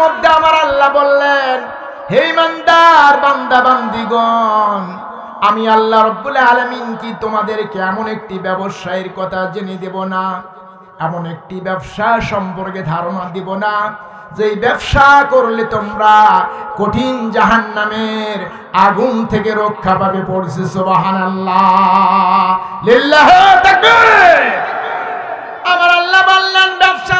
মধ্যে আমার আল্লাহ বললেন, হে ইমানদার বান্দা, বান্দিগণ, আমি আল্লাহ রব্বুল আলামিন কি তোমাদেরকে এমন একটি ব্যবসায়ের কথা জেনে দেব না? এমন একটি ব্যবসা সম্পর্কে ধারণা দিব না? যেই ব্যবসা করলে তোমরা কঠিন জাহান্নামের আগুন থেকে রক্ষা পাবে। পড়ছে সুবহানাল্লাহ। আল্লাহ আমার আল্লাহ বললেন, ব্যবসা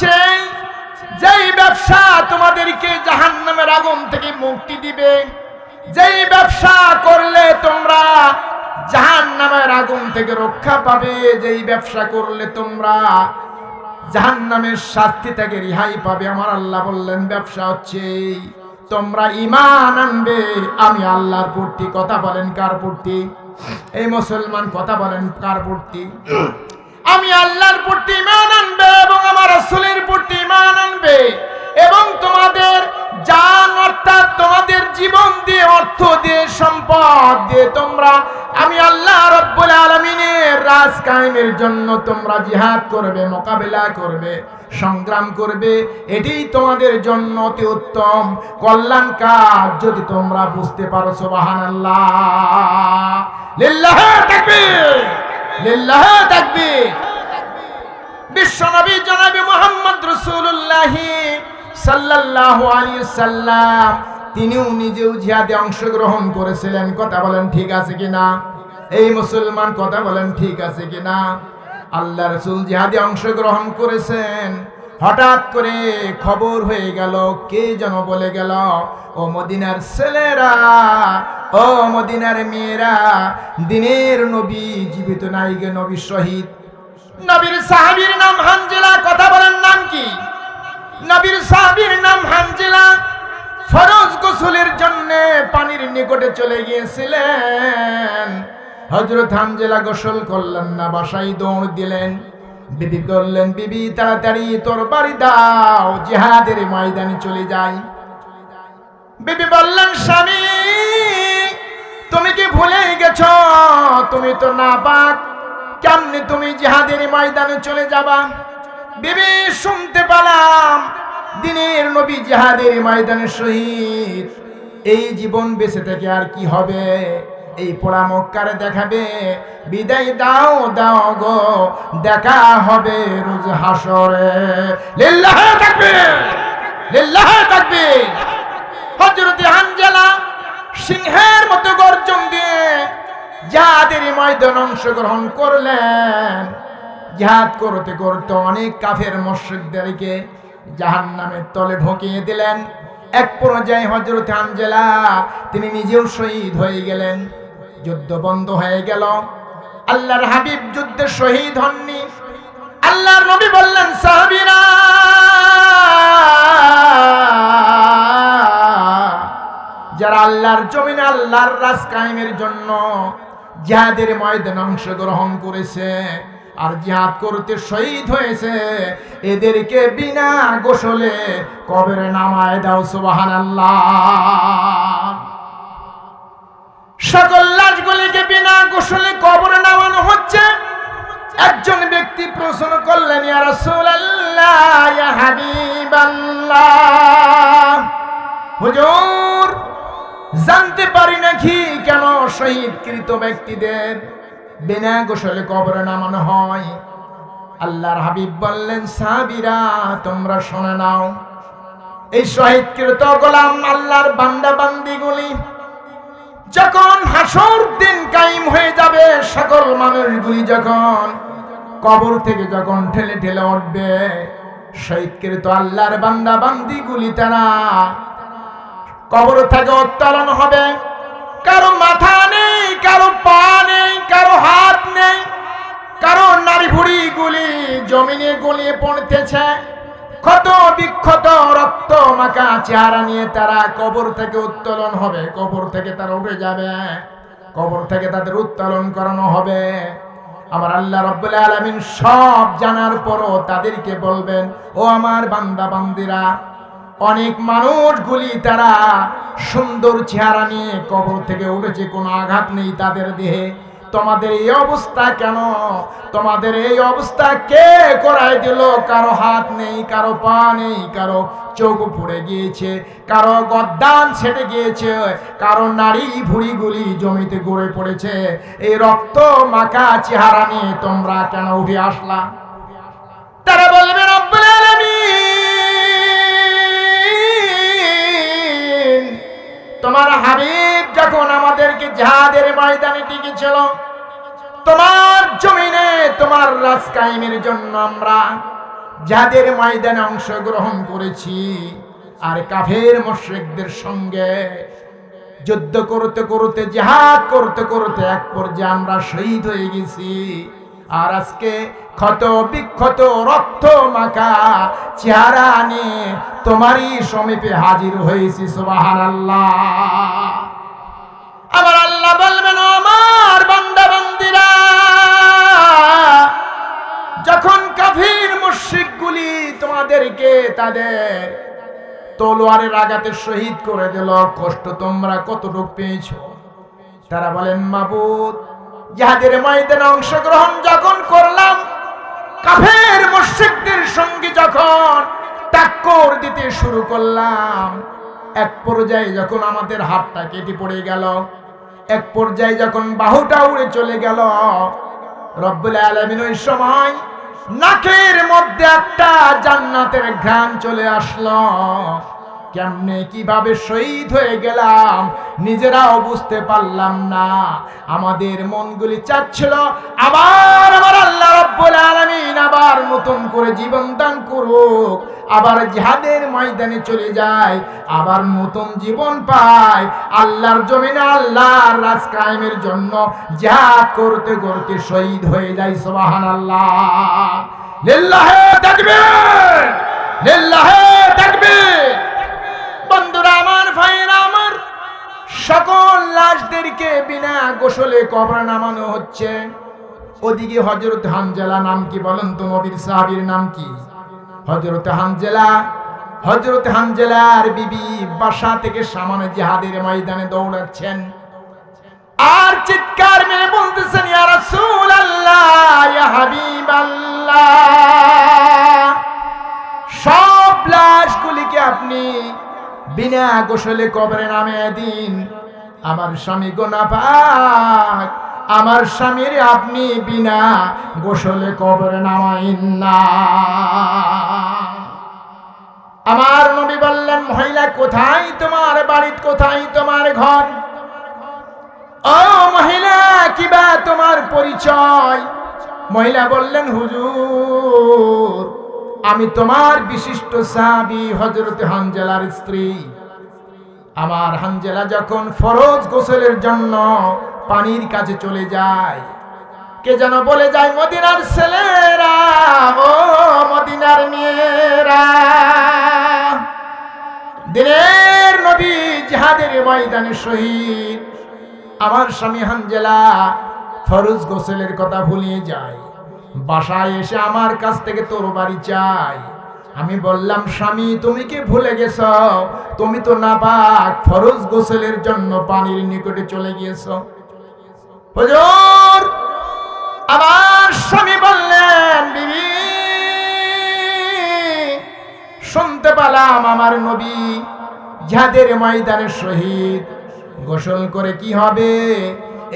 হচ্ছে যেই ব্যবসা তোমাদেরকে জাহান্নামের আগুন থেকে মুক্তি দিবে, যেই ব্যবসা করলে তোমরা জাহান্নামের আগুন থেকে রক্ষা পাবে, যেই ব্যবসা করলে তোমরা জাহান্নামের শাস্তি থেকে রেহাই পাবে। আমার আল্লাহ বললেন, ব্যবসা হচ্ছে তোমরা ইমান আনবে। আমি আল্লাহর প্রতি, কথা বলেন কার প্রতি? এই মুসলমান, কথা বলেন কার প্রতি? আমি আল্লাহর প্রতি ইমান আনবে এবং আমার রসুলের প্রতি ইমান আনবে। এবং তোমাদের জান অর্থাৎ তোমাদের জীবন দিয়ে অর্থ দিয়ে, সম্পদ দিয়ে তোমরা, আমি আল্লাহ রব্বুল আলমিনের রাজ কায়েমের জন্য তোমরা জিহাদ করবে, মোকাবেলা করবে, সংগ্রাম করবে। এটাই তোমাদের জন্য অতি উত্তম কল্যাণ কাজ, যদি তোমরা বুঝতে পারো সোবাহান আল্লাহ লিল্লাহ তাকবীর! লিল্লাহ তাকবীর। মোহাম্মদ রসুল্লাহ সাল্লাল্লাহু আলাইহি তিনিও নিজেও জিহাদে অংশগ্রহণ করেছিলেন। কথা বলেন ঠিক আছে কিনা এই মুসলমান কথা বলেন ঠিক আছে কিনা আল্লাহ রসুল জিহাদে অংশগ্রহণ করেছেন। হঠাৎ করে খবর হয়ে গেল, কে যেন বলে গেল, ও মদিনার ছেলেরা ও মদিনার মেয়েরা, দিনের নবী, জীবিত নাইগে নবী শহীদ। নবীর সাহাবীর নাম হানজেলা, কথা বলেন নাম কি? নবীর সাহাবীর নাম হানজেলা, ফরজ গোসলের জন্য পানির নিকটে চলে গিয়েছিলেন। হজরত হানজেলা গোসল করলেন না, বাসায় দৌড় দিলেন। বিবি বললেন, বিবি, তাড়াতাড়ি তোর বাড়ি দাও, জিহাদের ময়দানে চলে যাই। বিবি বললেন, স্বামী তুমি কি ভুলে গেছ? তুমি তো না পাক। কেমনি তুমি জিহাদের ময়দানে চলে যাবা? বিবি, শুনতে পেলাম। দিনের নবী জিহাদের ময়দানে শহীদ। এই জীবন বেঁচে থেকে আর কি হবে? এই পোড়া মক্কারে দেখাবে। বিদায় দাও দাও গো। দেখা হবে রোজ হাসরে লিল্লাহ থাকবে লিল্লাহ থাকবে হযরত হানজালা সিংহের মতো গর্জন দিয়ে যাদের ময়দান অংশগ্রহণ করলেন। জিহাদ করতে করতে অনেক কাফের মসজিদদেরকে জাহান নামের তলে ঢুকিয়ে দিলেন। এক পর্যায়ে হজরত আঞ্জেলা তিনি নিজেও শহীদ হয়ে গেলেন। যুদ্ধ বন্ধ হয়ে গেল। আল্লাহর হাবিব যুদ্ধে শহীদ হননি। আল্লাহর নবী বললেন, সাহাবীরা যারা আল্লাহর জমিনে আল্লাহর রাজ কায়েমের জন্য জিহাদের ময়দানে অংশগ্রহণ করেছে আর জিহাদ করতে শহীদ হয়েছে, এদেরকে বিনা গোসলে কবরে নামায় দাও সুবাহান সকল লাশগুলিকে বিনা গোসলে কবরে নামানো হচ্ছে। একজন ব্যক্তি প্রশ্ন করলেন, ইয়া রাসূলুল্লাহ, ইয়া হাবিবাল্লাহ। হুজুর জানতে পারি নাকি কেন শহীদকৃত ব্যক্তিদের বিনা গোসলে কবরে নামানো হয়? আল্লাহর হাবিব বললেন সাবিরা তোমরা শুনে নাও। এই শহীদকৃত গোলাম আল্লাহর বান্দা বান্দিগুলি যখন হাসর দিন কায়েম হয়ে যাবে, সকল মানুষগুলি যখন কবর থেকে যখন ঠেলে ঠেলে উঠবে, শহীদকৃত আল্লাহর বান্দা বান্দিগুলি তারা কবর থেকে উত্তোলন হবে। কারও মাথা নেই, কারও পা নেই, কারও হাত নেই, কারও নারী ভুড়ি গুলি জমিনে গলিয়ে পড়তেছে। ক্ষত বিক্ষত রক্ত মাখা চেহারা নিয়ে তারা কবর থেকে উত্তোলন হবে। কবর থেকে তারা উঠে যাবে। কবর থেকে তাদের উত্তোলন করানো হবে। আমার আল্লাহ রব্বুল আলামিন সব জানার পরও তাদেরকে বলবেন, ও আমার বান্দা, বান্দিরা অনেক মানুষগুলি তারা সুন্দর চেহারা নিয়ে কবর থেকে উঠেছে, কোনো আঘাত নেই তাদের দেহে। তোমাদের এই অবস্থা কেন? তোমাদের এই অবস্থা কে করাই দিল? কারও হাত নেই, কারও পা নেই, কারও চোখ পড়ে গিয়েছে, কারও গদ্দান ছেড়ে গিয়েছে, কারও নারী ভুড়িগুলি জমিতে গড়ে পড়েছে। এই রক্ত মাখা চেহারা নিয়ে তোমরা কেন উঠে আসলা? তারা বলবে তোমার হাবিব যখন আমাদেরকে জাহাদের ময়দানে টিকেছিল তোমার জমিনে তোমার রাজ কায়েমের জন্য আমরা যাদের ময়দানে অংশগ্রহণ করেছি। আর কাফের মুশরিকদের সঙ্গে যুদ্ধ করতে করতে, জিহাদ করতে করতে এক পর্যায়ে আমরা শহীদ হয়ে গেছি। আর আজকে ক্ষত বিক্ষত রক্ত মাখা চেহারা নিয়ে তোমারই সমীপে হাজির হয়েছি সুবাহান আল্লাহ আমার আল্লাহ বলবেন, আমার বান্দা বান্দিরা যখন কাফির মুশরিকগুলি তোমাদেরকে তাদের তলোয়ারের আঘাতে শহীদ করে দিল, কষ্ট তোমরা কতটুক পেয়েছ? তারা বলেন, মাবুদ যাহাদের ময়দানে অংশগ্রহণ যখন করলাম, কাফের মুশরিকদের সঙ্গে যখন টাক্কর দিতে শুরু করলাম, এক পর্যায়ে যখন আমাদের হাতটা কেটে পড়ে গেল, এক পর্যায়ে যখন বাহুটা উড়ে চলে গেল, রব্বুল আলামিন ওই সময় নাকের মধ্যে একটা জান্নাতের ঘ্রাণ চলে আসলো। কেমনে কীভাবে শহীদ হয়ে গেলাম? নিজেরাও বুঝতে পারলাম না। আমাদের মনগুলি চাচ্ছিল আবার আমার আল্লাহ রব্বুল আলামিন আবার নতুন করে জীবন দান করুক। আবার জিহাদের ময়দানে চলে যায়, আবার নতুন জীবন পায়। আল্লাহর জমিনে আল্লাহর রাজ কায়েমের জন্য জিহাদ করতে করতে শহীদ হয়ে যায়, সুবহানাল্লাহ। লিল্লাহে তাকবীর! লিল্লাহে তাকবীর! বন্ধুরা আমার, ভাইয়েরা আমার, সকল লাশদেরকে বিনা গোসলে কবর নামানো হচ্ছে। ওদিকে হজরত হানজেলা নাম কি বলেন তো, নবীর সাহাবীর নাম কি? হজরত হানজেলা হজরত হানজেলার বিবি বাসা থেকে সামান্য জিহাদের ময়দানে দৌড়াচ্ছেন। আর চিৎকার মেরে বলতেছেন, ইয়া রাসূলুল্লাহ, ইয়া হাবিবাল্লাহ, সব লাশগুলিকে আপনি বিনা গোসলে কবরে নামে দিন আমার স্বামী গোনা পাক আমার স্বামীর আপনি বিনা গোসলে কবরে নামাইন না। আমার নবী বললেন, মহিলা, কোথায় তোমার বাড়ির, কোথায় তোমার ঘর? ও মহিলা কিবা তোমার পরিচয়? মহিলা বললেন, হুজুর আমি তোমার বিশিষ্ট সাহাবি হজরত হানজেলার স্ত্রী। আমার হানজেলা যখন ফরজ গোসলের জন্য পানির কাছে চলে যায়, কে যেন বলে যায়, মদিনার ছেলেরা, ও মদিনার মেয়েরা, দিনের নবী জিহাদের ময়দানে শহীদ। আমার স্বামী হানজেলা ফরজ গোসলের কথা ভুলিয়ে যায়। বাসায় এসে আমার কাছ থেকে তোর বাড়ি চাই। আমি বললাম, স্বামী, তুমি কি ভুলে গেছ? তুমি তো না পাক ফরজ গোসলের জন্য পানির নিকটে চলে গিয়েছ। আমার স্বামী বললেন, বিবি, শুনতে পেলাম আমার নবী যাদের ময়দানে শহীদ। গোসল করে কি হবে?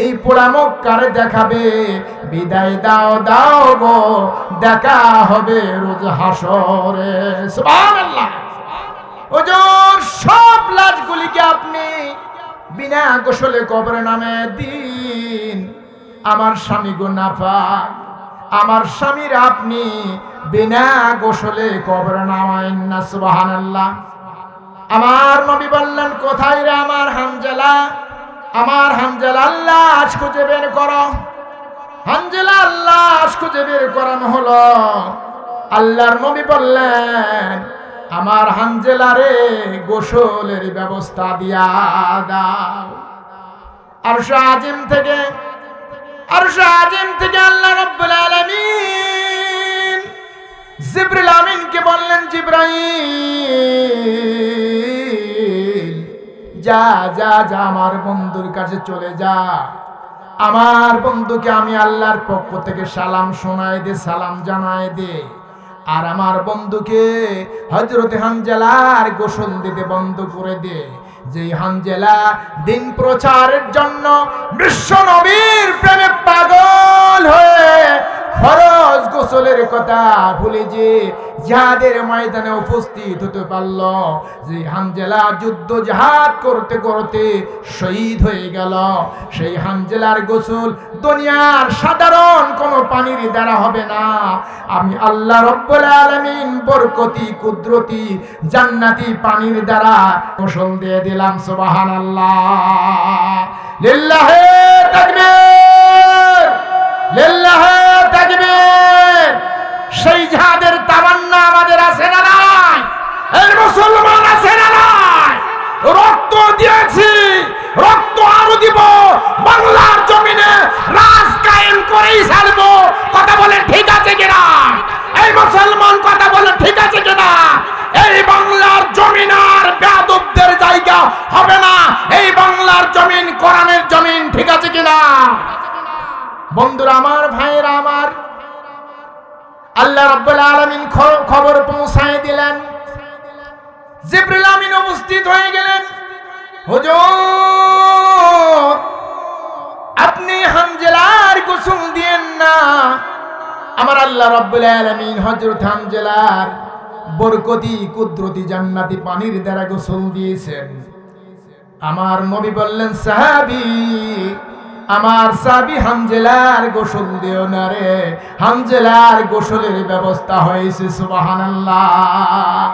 এই পোড়া মক্কারে দেখাবে? বিদায় দাও দাও গো, দেখা হবে রোজ হাসরে। সুবহানাল্লাহ। সব লাশগুলিকে আপনি বিনা গোসলে কবরে নামে দিন। আমার স্বামী গো নাফাক, আমার স্বামীর আপনি বিনা গোসলে কবরে নামাইন না, সুবহানাল্লাহ। আমার নবী বললেন, কোথায় রে আমার হামজালা? আমার হামজালা আল্লাহ আজ খুঁজে বের করো। হামজালা আল্লাহ আজ খুঁজে বের করানো হলো। আল্লাহর নবী বললেন, আমার হানজেলারে গোসলের ব্যবস্থা দিয়া দাও। আর আজিম থেকে আর আজিম থেকে আল্লাহ রব্বুল আলামিন জিব্রিল আমিনকে বললেন, জিব্রাইল যা যা যা, আমার বন্ধুর কাছে চলে যা। আমার বন্ধুকে আমি আল্লাহর পক্ষ থেকে সালাম শোনায় দে, সালাম জানায় দে। আর আমার বন্ধুকে হজরত হানজালার গোসল দিতে বন্ধ করে দে। যে হানজেলা দিন প্রচারের জন্য বিশ্ব নবীর প্রেমে পাগল হয়ে ফরজ গোসলের কথা ভুলে যে যাদের ময়দানে উপস্থিত হতে পারল। যে হানজেলা যুদ্ধ জাহাদ করতে করতে শহীদ হয়ে গেল। সেই হানজেলার গোসল দুনিয়ার সাধারণ কোনো পানির দ্বারা হবে না। আমি আল্লাহ রব্বুল আলামিন বরকতি, কুদরতি, জান্নাতি পানির দ্বারা গোসল দিয়ে দিলাম, সুবহানাল্লাহ। লিল্লাহে তাকবীর। সেই যাদের তামান্না আমাদের আছে না নাই? এই মুসলমান আছে না নাই? রক্ত দিয়েছি, রক্ত আরও দিব। বাংলার জমিনে রাজ কায়েম করেই ছাড়বো কথা বলে ঠিক আছে কিনা? এই মুসলমান কথা বলে ঠিক আছে কিনা? এই বাংলার জমিন আর বেয়াদবদের জায়গা হবে না। এই বাংলার জমিন, কোরআনের জমিন ঠিক আছে কিনা? বন্ধুরা আমার, ভাইয়েরা আমার, আল্লাহ রাব্বুল আলামিন খবর পৌঁছায় দিলেন। জিব্রিল আমিন উপস্থিত হয়ে গেলেন। হুজুর, আপনি হানজেলার গোসল দিয়েন না। আমার আল্লাহ রাব্বুল আলামিন হযরত হানজেলার বরকতি, কুদরতি, জান্নাতি পানির দ্বারা গোসল দিয়েছেন। আমার নবী বললেন, সাহাবি আমার সাবি হামজেলার গোসল দিও না রে। হামজেলার গোসলের ব্যবস্থা হয়েছে, সুবহানাল্লাহ।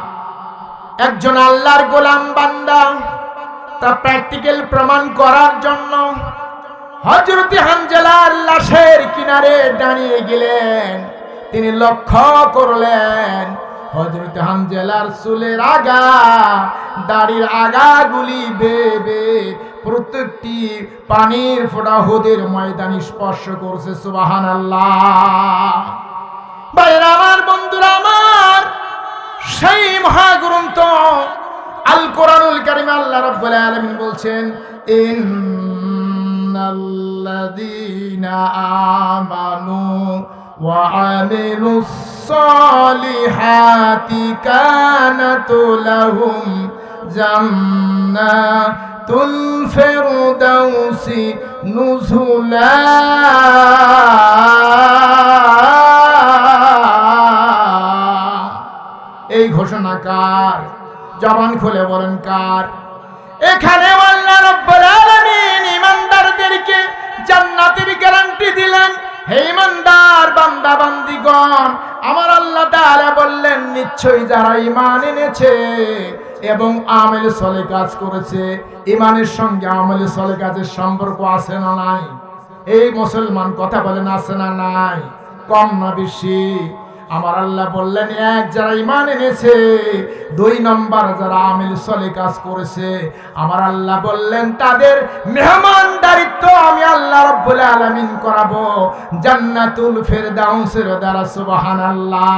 একজন আল্লাহর গোলাম বান্দা, তা প্র্যাকটিক্যাল প্রমাণ করার জন্য হজরতি হানজেলার লাশের কিনারে দাঁড়িয়ে গেলেন। তিনি লক্ষ্য করলেন হজরত হানজেলার চুলের আগা, দাড়ির আগাগুলি বেবে, প্রত্যেকটি পানির ফোটা হোদের ময়দান স্পর্শ করছে সুবাহান আল্লাহ আমার, বন্ধুরা আমার, সেই মহাগ্রন্থ আল কোরআনুল কারিম আল্লাহ রাব্বুল আলামিন বলছেন, ইন্নাল্লাযীনা আমানু আমিলুস সালিহাতি কানাত লাহুম জান্নাতুল ফিরদাউসি নুজুলা। এই ঘোষণা কার? জবান খুলে বলেন কার? এখানে আল্লাহ রাব্বুল আলামিন ইমানদারদেরকে জান্নাতের গ্যারান্টি দিলেন। হে ইমানদার বান্দা বান্দিগণ আমার আল্লাহ তাআলা বললেন, নিশ্চয়ই যারা ঈমান এনেছে এবং আমল সলে কাজ করেছে, ঈমানের সঙ্গে আমল সলে কাজের সম্পর্ক আছে না নাই? এই মুসলমান কথা বলেন, আছে না নাই? কম না বেশি? আমার আল্লাহ বললেন, এক যারা ইমান এনেছে, দুই নম্বর যারা আমিল সলে কাজ করেছে, আমার আল্লাহ বললেন, তাদের মেহমানদারিত্ব আমি আল্লাহ রব্বুল আলামিন করাবো। জান্নাতুল ফের ফেরদাউসের দ্বারা, সুবহানাল্লাহ।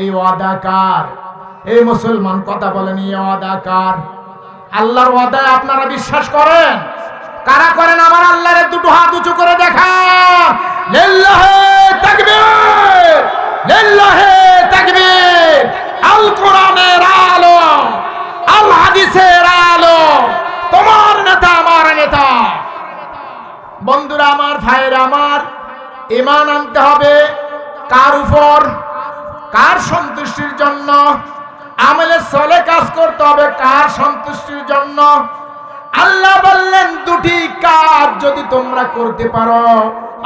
এই ওয়াদাকার এই মুসলমান কথা বলেন, এই ওয়াদাকার আল্লাহর ওয়াদায় আপনারা বিশ্বাস করেন? কারা করেন? আমার আল্লাহরে দুটো হাত উঁচু করে দেখা লিল্লাহে তাকবীর লিল্লাহে তাকবীর। আল কোরআনের আলো আল হাদিসের আলো তোমার নেতা, আমার নেতা। বন্ধুরা আমার, ভাইয়েরা আমার ইমান আনতে হবে। কার উপর? কার সন্তুষ্টির জন্য? আমলে চলে কাজ করতে হবে। কার সন্তুষ্টির জন্য? আল্লাহ বললেন, দুটি কাজ যদি তোমরা করতে পারো,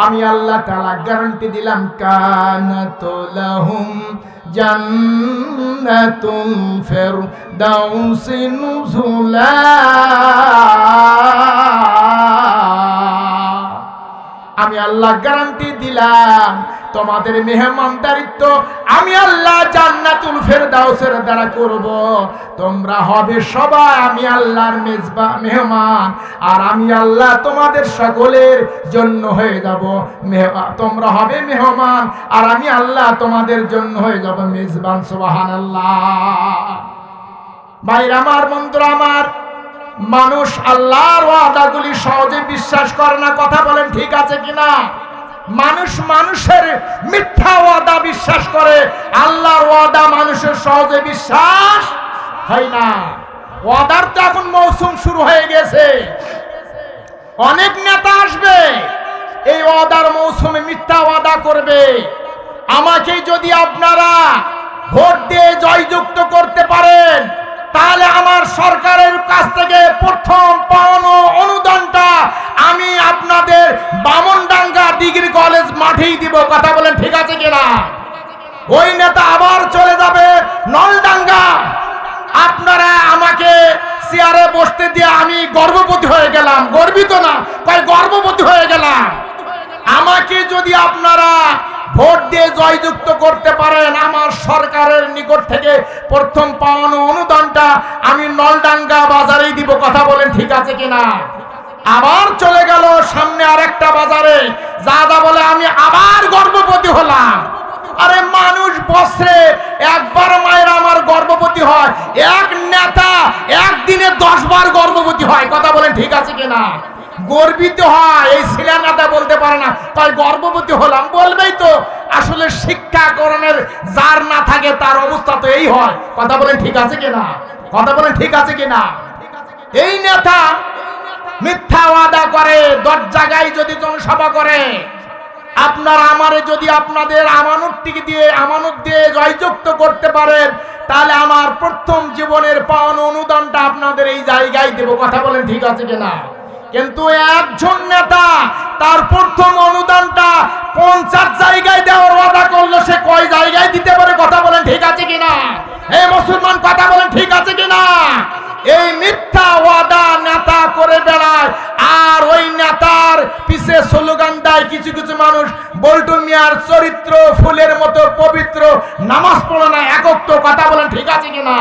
আমি আল্লাহ তাআলা গ্যারান্টি দিলাম কান কানাতুলাহুম জান্নাতুল ফিরদাউসি নুজুলা। আমি আল্লাহ গ্যারান্টি দিলাম তোমাদের মেহমানদারিত্ব আমি আল্লাহ জান্নাতুল ফেরদাউসের দ্বারা করব। তোমরা হবে সবাই আমি আল্লাহর মেজবা, মেহমান, আর আমি আল্লাহ তোমাদের সকলের জন্য হয়ে যাব। তোমরা হবে মেহমান, আর আমি আল্লাহ তোমাদের জন্য হয়ে যাব মেজবান, সুবহানাল্লাহ। ভাইরা আমার মন্ত্র আমার, মানুষ আল্লাহর ওয়াদাগুলি সহজে বিশ্বাস করে না, কথা বলেন ঠিক আছে কিনা? মানুষ মানুষের মিথ্যা ওয়াদা বিশ্বাস করে। আল্লাহর ওয়াদা মানুষের সহজে বিশ্বাস হয় না। ওয়াদার তো এখন মৌসুম শুরু হয়ে গেছে। অনেক নেতা আসবে, এই ওয়াদার মৌসুমে মিথ্যা ওয়াদা করবে। আমাকে যদি আপনারা ভোট দিয়ে জয়যুক্ত করতে পারেন, তাহলে আমার সরকারের কাছ থেকে প্রথম আছে কিনা ওই নেতা আবার চলে যাবে নলডাঙ্গা। আপনারা আমাকে চেয়ারে বসতে দিয়ে আমি গর্ভবতী হয়ে গেলাম। গর্বিত না, তাই গর্ভবতী হয়ে গেলাম। আমাকে যদি আপনারা ভোট দিয়ে জয়যুক্ত করতে পারেন, আমার সরকারের নিকট থেকে প্রথম পাওয়ানো অনুদানটা আমি নলডাঙ্গা বাজারেই দিব। কথা বলেন ঠিক আছে কিনা? আবার চলে গেল সামনে আরেকটা বাজারে যা যা বলে আমি আবার গর্ভবতী হলাম আরে বছরে একবার মায়ের আমার গর্ভবতী হয়, এক নেতা একদিনে দশ বার গর্ভবতী হয়। কথা বলেন ঠিক আছে কিনা? গর্বিত হয়, এই ছিলা নেতা বলতে পারে না। তাই গর্ভবতী হলাম, বলবেই তো, আসলে শিক্ষাকরণের যার না থাকে তার অবস্থা তো এই হয়। কথা বলেন ঠিক আছে কিনা? কথা বলেন ঠিক আছে কিনা? এই নেতা মিথ্যা ওয়াদা করে দশ জায়গায় যদি জনসভা করে আপনারা আমারে যদি আপনাদের আমানত থেকে দিয়ে, আমানত দিয়ে জয়যুক্ত করতে পারেন, তাহলে আমার প্রথম জীবনের পাওয়ানো অনুদানটা আপনাদের এই জায়গায় দেব। কথা বলেন ঠিক আছে কিনা? কিন্তু একজন নেতা তার প্রথম অনুদানটা পঞ্চাশ জায়গায় দেওয়ার ওয়াদা করল, সে কয় জায়গায় দিতে পারে? কথা বলেন ঠিক আছে কিনা? এই মুসলমান, কথা বলেন ঠিক আছে কিনা? এই মিথ্যা ওয়াদা নেতা করে বেড়ায়। আর ওই নেতার পিছে স্লোগান দেয় কিছু কিছু মানুষ, বল্টু মিয়ার চরিত্র ফুলের মতো পবিত্র, নামাজ পড়ে না একত্র কথা বলেন, ঠিক আছে কিনা?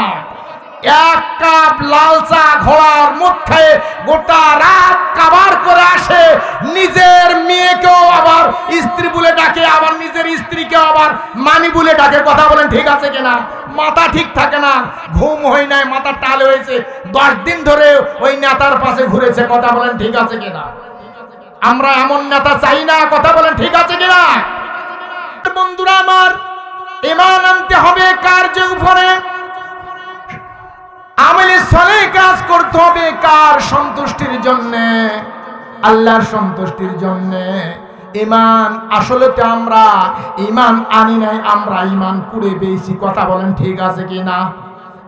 এক কাপ লাল চা ঘোড়ার মুখ খেয়ে গোটা রাত কাবার করে আসে। নিজের মেয়েকেও আবার স্ত্রী বলে ডাকে, আবার নিজের স্ত্রীকেও আবার মানি বলে ডাকে। কথা বলেন, ঠিক আছে কিনা? মাথা ঠিক থাকে না। ঘুম হয় নাই, মাথা টাল হয়েছে। দশ দিন ধরে ওই নেতার পাশে ঘুরেছে। কথা বলেন, ঠিক আছে কিনা? আমরা এমন নেতা চাই না। কথা বলেন, ঠিক আছে কিনা? বন্ধুরা আমার, ইমান আনতে হবে কার্য উপরে? আমলে সলে কাজ করতে হবে কার সন্তুষ্টির জন্য? আল্লাহর সন্তুষ্টির জন্য। ইমান আসলে তো আমরা ইমান আনি নাই, আমরা ইমান কুড়ে পেয়েছি। কথা বলেন ঠিক আছে কি না?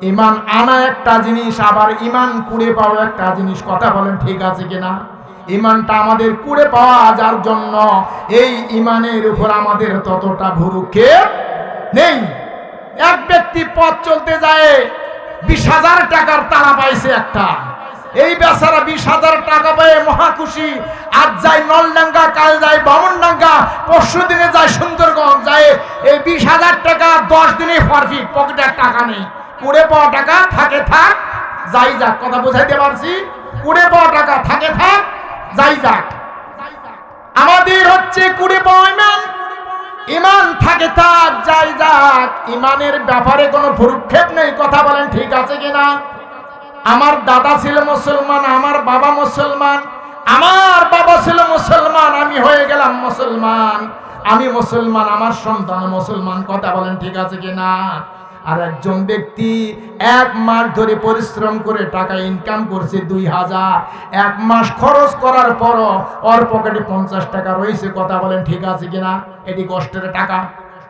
ইমান আনা একটা জিনিস, আবার ইমান কুড়ে পাওয়া একটা জিনিস। কথা বলেন ঠিক আছে কি না? ইমানটা আমাদের কুড়ে পাওয়া যার জন্য এই ইমানের উপর আমাদের ততটা ভুরুক্ষেপ নেই। এক ব্যক্তি পথ চলতে যায় বিশ হাজার টাকার তারা পাইছে একটা। এই বেচারা বিশ হাজার টাকা পেয়ে মহা খুশি। আজ যায় নলডাঙ্গা, কাল যায় বামনডাঙ্গা, পরশু দিনে যায় সুন্দরগঞ্জ, যায় এই বিশ হাজার টাকা, দশ দিনে পারফিট পকেটে টাকা নেই। কুড়ে পাওয়া টাকা থাকে থাক, যাই যাক, কথা বোঝাইতে পারছি? কুড়ে পাওয়া টাকা থাকে থাক, যাই যাক। আমাদের হচ্ছে কুড়ে পাওয়া ইমান। ইমান থাকে তার যাই যাক ইমানের ব্যাপারে কোনো ভ্রুক্ষেপ নেই, কথা বলেন, ঠিক আছে কিনা আমার দাদা ছিল মুসলমান, আমার বাবা মুসলমান, আমার বাবা ছিল মুসলমান, আমি হয়ে গেলাম মুসলমান। আমি মুসলমান, আমার সন্তান মুসলমান, কথা বলেন, ঠিক আছে কিনা আর একজন ব্যক্তি এক মাস ধরে পরিশ্রম করে টাকা ইনকাম করছে দুই হাজার। এক মাস খরচ করার পরও ওর পকেটে পঞ্চাশ টাকা রয়েছে, কথা বলেন ঠিক আছে কিনা? এটি কষ্টের টাকা।